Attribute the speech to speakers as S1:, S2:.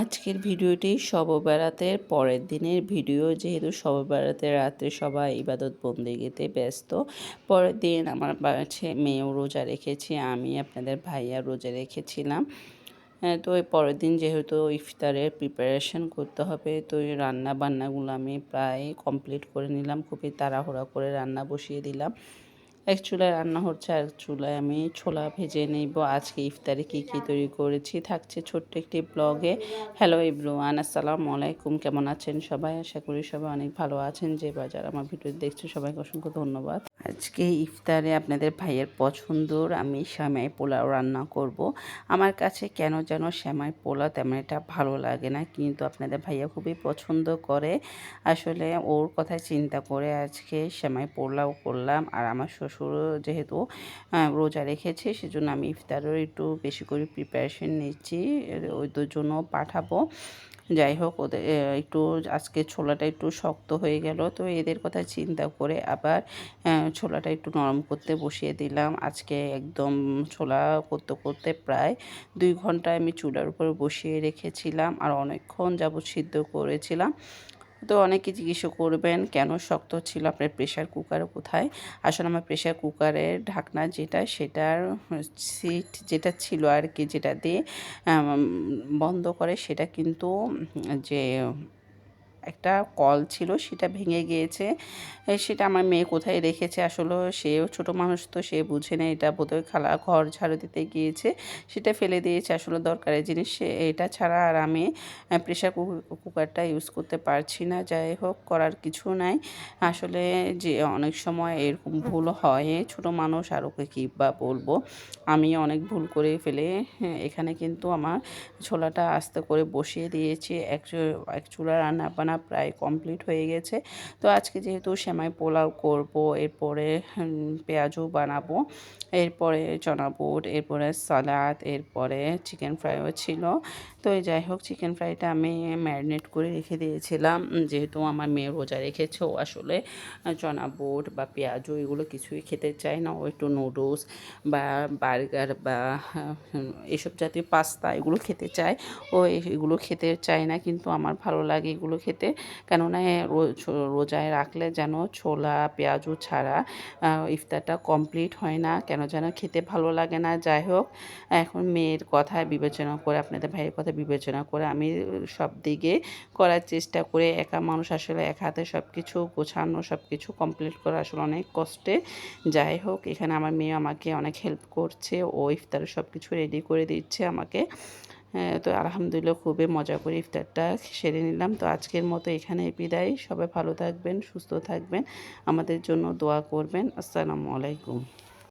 S1: আজকের ভিডিওটি শব বেড়াতের পরের দিনের ভিডিও, যেহেতু শব বেড়াতে রাত্রে সবাই ইবাদত বন্দিগিতে ব্যস্ত। পরের দিন আমার বাড়ছে মেয়েও রোজা রেখেছি, আমি আপনাদের ভাইয়া রোজা রেখেছিলাম। তো এই পরের দিন যেহেতু ইফতারের প্রিপারেশন করতে হবে, তো এই রান্না বান্নাগুলো আমি প্রায় কমপ্লিট করে নিলাম, খুবই তাড়াহুড়া করে রান্না বসিয়ে দিলাম। এক চুলায় রান্না হচ্ছে, আর চুলায় আমি ছোলা ভেজে নেব। আজকে ইফতারে কী কী তৈরি করেছি? থাকছে ছোট্ট একটি ব্লগে। হ্যালো ইব্রুয়ান আসসালামু আলাইকুম। কেমন আছেন সবাই? আশা করি সবাই অনেক ভালো আছেন। যে বাজার আমার ভিডিও দেখছে, সবাইকে অসংখ্য ধন্যবাদ। আজকে ইফতারে আপনাদের ভাইয়ের পছন্দর আমি শ্যামাই পোলাও রান্না করব। আমার কাছে কেন যেন শ্যামাই পোলাও তেমন এটা ভালো লাগে না, কিন্তু আপনাদের ভাইয়া খুবই পছন্দ করে। আসলে ওর কথা চিন্তা করে আজকে শ্যামাই পোলাও করলাম, আর আমার শ্বশুর যেহেতু রোজা রেখেছে, সেজন্য আমি ইফতারের একটু বেশি করে প্রিপারেশন নিচ্ছি, ওই জন্য পাঠাবো। যাই হোক, ওদের একটু আজকে ছোলাটা একটু শক্ত হয়ে গেল, তো এদের কথা চিন্তা করে আবার ছোলাটা একটু নরম করতে বসিয়ে দিলাম। আজকে একদম ছোলা করতে করতে প্রায় দুই ঘণ্টা আমি চুলার উপর বসিয়ে রেখেছিলাম, আর অনেকক্ষণ যাবৎ সিদ্ধ করেছিলাম। তো অনেকে জিজ্ঞাসা করবেন, কেন শক্ত ছিল আপনার প্রেশার কুকার কোথায়? আসলে আমার প্রেশার কুকারের ঢাকনা যেটা, সেটার সিট যেটা ছিল আর কি, যেটা দিয়ে বন্ধ করে, সেটা কিন্তু যে একটা কল ছিল, সেটা ভেঙে গিয়েছে। সেটা আমার মেয়ে কোথায় রেখেছে আসলে সেও ছোট মানুষ তো, সে বুঝে নেই এটা বোধহয় খালা ঘর ঝাড়ু দিতে গিয়েছে। সেটা ফেলে দিয়েছে আসলে দরকারি জিনিস, সে এটা ছাড়া আর আমি প্রেশার কুকারটা ইউজ করতে পারছি না, যাই হোক, করার কিছু নাই। আসলে যে অনেক সময় এরকম ভুল হয়, ছোট মানুষ আর ওকে কী বা বলব? আমি অনেক ভুল করে ফেলে এখানে কিন্তু আমার ছোলাটা আস্তে করে বসিয়ে দিয়েছি, এক এক চুলা রান্না বান্না প্রায় কমপ্লিট হয়ে গেছে। তো আজকে যেহেতু সেমাই পোলাও করব, এরপরে পেঁয়াজও বানাবো, এরপরে চনাবুট এরপরে সালাদ, এরপরে চিকেন ফ্রাইও ছিল। তো এই যাই হোক চিকেন ফ্রাইটা আমি ম্যারিনেট করে রেখে দিয়েছিলাম। যেহেতু আমার মেয়ে রোজা রেখেছে, ও আসলে চনা বোট বা পেঁয়াজও এগুলো কিছুই খেতে চায় না। ও একটু নুডলস বা বার্গার বা এসব জাতীয় পাস্তা এগুলো খেতে চায়। ও এগুলো খেতে চায় না, কিন্তু আমার ভালো লাগে এগুলো খেতে। কেননা রোজায় রাখলে যেন ছোলা, পেঁয়াজু ছাড়া ইফতারটা কমপ্লিট হয় না। কেন যেন খেতে ভালো লাগে না। যাই হোক, এখন মেয়ের কথা বিবেচনা করে, আপনাদের ভাইয়ের কথা বিবেচনা করে আমি সব দিকে করার চেষ্টা করে একা মানুষ আসলে এক হাতে সব কিছু গোছানো সব কিছু কমপ্লিট করা আসলে অনেক কষ্টে। যাই হোক, এখানে আমার মেয়ে আমাকে অনেক হেল্প করছে, ও ইফতারে সব কিছু রেডি করে দিচ্ছে আমাকে। তো আলহামদুলিল্লাহ খুবই মজা করে ইফতারটা সেরে নিলাম। তো আজকের মতো এখানে বিদায়। সবাই ভালো থাকবেন, সুস্থ থাকবেন। আমাদের জন্য দোয়া করবেন। আসসালামু আলাইকুম।